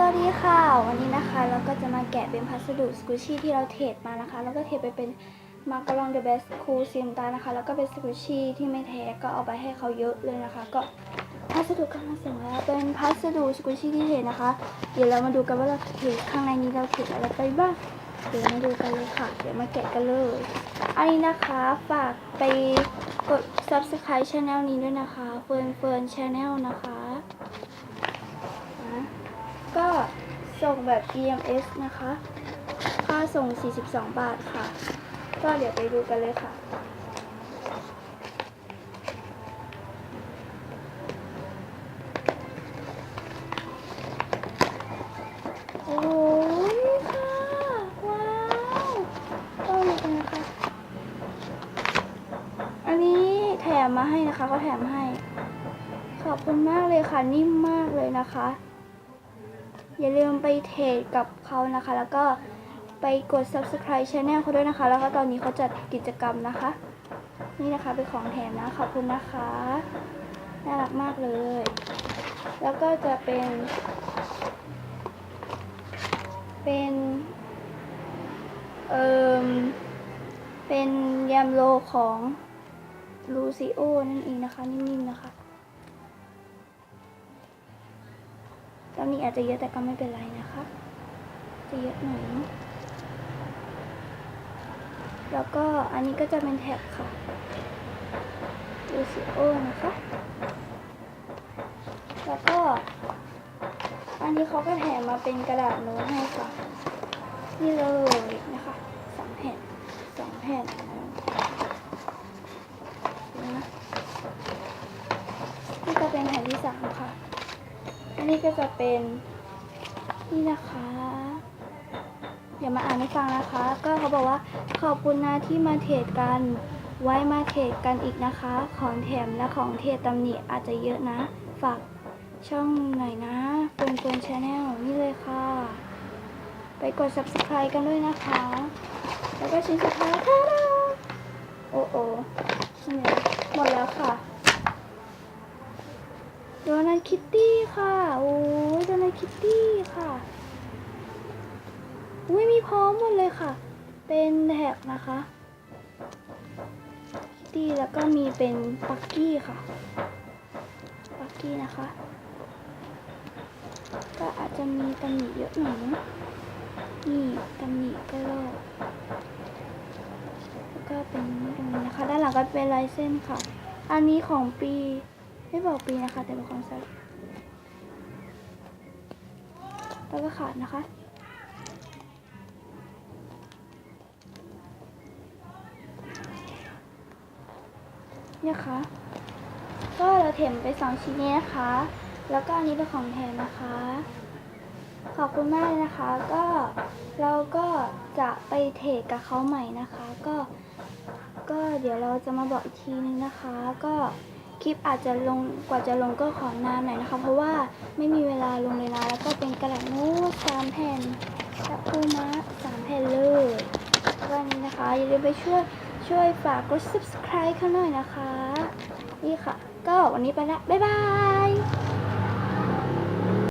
สวัสดีค่ะ วันนี้นะคะเราก็จะมาแกะเป็นพัสดุสกูชี่ที่เราเทรดมานะคะ แล้วก็เทรดไปเป็นมาการองเดอะเบสคูซิมตานะคะ แล้วก็เป็นสกูชี่ที่ไม่แท้ก็เอาไปให้เขาเยอะเลยนะคะ ก็พัสดุกำลังส่งแล้วเป็นพัสดุสกูชี่ที่เทรดนะคะ เดี๋ยวเรามาดูกันว่าเราเทรดข้างในนี้เราเทรดอะไรไปบ้างเดี๋ยวมาดูกันเลยค่ะ เดี๋ยวมาแกะกันเลยอันนี้นะคะฝากไปกด subscribe channel นี้ด้วยนะคะเฟิร์นเฟิร์น channel นะคะนะ ก็ ส่งแบบ EMS นะคะ ค่าส่ง 42 บาทค่ะ ก็เดี๋ยวไปดูกันเลยค่ะโอ้ยค่ะ ว้าวก็มีกันนะคะ อันนี้แถมมาให้นะคะเขาแถมให้ ขอบคุณมากเลยค่ะ นิ่มมากเลยนะคะ อย่าลืมไปเทรดกับเขานะคะ แล้วก็ไปกด subscribe channel เขาด้วยนะคะ แล้วก็ตอนนี้เขาจัดกิจกรรมนะคะ นี่นะคะเป็นของแถมนะ ขอบคุณนะคะ น่ารักมากเลย แล้วก็จะเป็น เป็นเอ่มเป็นแยมโลของลูซิโอนั่นเองนะคะ นิ่มๆนะคะ นี้อาจจะเยอะแต่ก็ไม่เป็นไรนะคะ จะเยอะหน่อยเนอะแล้วก็อันนี้ก็จะเป็นแท็บค่ะลูซิโอนะคะ แล้วก็ อันนี้เขาก็แถมมาเป็นกระดาษโน้ตให้ค่ะ นี่เลยนะคะสองแผ่นสองแผ่นนะนี่ก็เป็นแผ่นที่สามค่ะ อั นนี้ก็จะเป็นนี่นะคะ เดี๋ยวมาอ่านให้ฟังนะคะ ก็เขาบอกว่าขอบคุณนะที่มาเทรดกัน ไว้มาเทรดกันอีกนะคะ ของแถมและของเทรดตำหนิอาจจะเยอะนะ ฝากช่องหน่อยนะเฟิร์นเฟิร์นชาแนลนี่เลยค่ะ ไปกด subscribe กันด้วยนะคะ แล้วก็ชิ้นสุดท้ายค่ะโอ้โอ้นี่หมดแล้วค่ะ ดนัทคิตตี้ค่ะ โอ้ยโดนัทคิตตี้ค่ะอุ้ยมีพร้อมหมดเลยค่ะ เป็นแท็กนะคะ คิตตี้แล้วก็มีเป็นปักกี้ค่ะ ปักกี้นะคะ ก็อาจจะมีตำหนิเยอะหน่อยนะนี่ตำหนิก็โลกแล้วก็เป็นตรงนี้นะคะ ด้านหลังก็เป็นลายเส้นค่ะ อันนี้ของปี ไม่บอกปีนะคะ แต่เป็นของสัตว์แล้วก็ขาดนะคะเนี่ยค่ะ ก็เราเถมไปสองชิ้นนี้นะคะ แล้วก็อันนี้เป็นของแถมนะคะ ขอบคุณมากเลยนะคะ ก็เราก็จะไปเทรดกับเขาใหม่นะคะ ก็ ก็เดี๋ยวเราจะมาบอกอีกทีนึงนะคะ ก็ คลิปอาจจะลงกว่าจะลงก็ขอนานหน่อยนะคะ เพราะว่าไม่มีเวลาลงเลยนะแล้วก็เป็นกระดาษโน้ตสามแผ่นและปูมะสามแผ่นเลยวันนี้นะคะอย่าลืมไปช่วยช่วยฝากกด subscribe เขาหน่อยนะคะ นี่ค่ะ ก็วันนี้ไปละ บ๊ายบาย